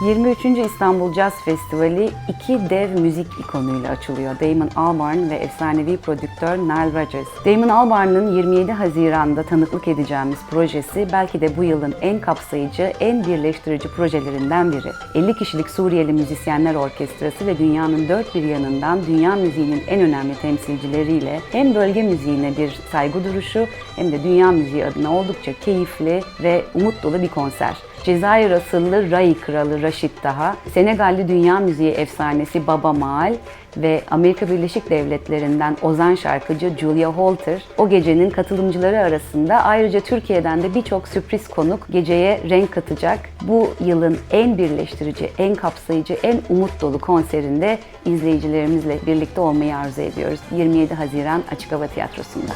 23. İstanbul Jazz Festivali iki dev müzik ikonuyla açılıyor. Damon Albarn ve efsanevi prodüktör Nile Rodgers. Damon Albarn'ın 27 Haziran'da tanıklık edeceğimiz projesi belki de bu yılın en kapsayıcı, en birleştirici projelerinden biri. 50 kişilik Suriyeli Müzisyenler Orkestrası ve dünyanın dört bir yanından dünya müziğinin en önemli temsilcileriyle hem bölge müziğine bir saygı duruşu hem de dünya müziği adına oldukça keyifli ve umut dolu bir konser. Cezayir asıllı Rai Kralı Raşit Daha, Senegalli dünya müziği efsanesi Baba Maal ve Amerika Birleşik Devletleri'nden ozan şarkıcı Julia Holter o gecenin katılımcıları arasında ayrıca Türkiye'den de birçok sürpriz konuk geceye renk katacak. Bu yılın en birleştirici, en kapsayıcı, en umut dolu konserinde izleyicilerimizle birlikte olmayı arzu ediyoruz. 27 Haziran Açık Hava Tiyatrosu'nda.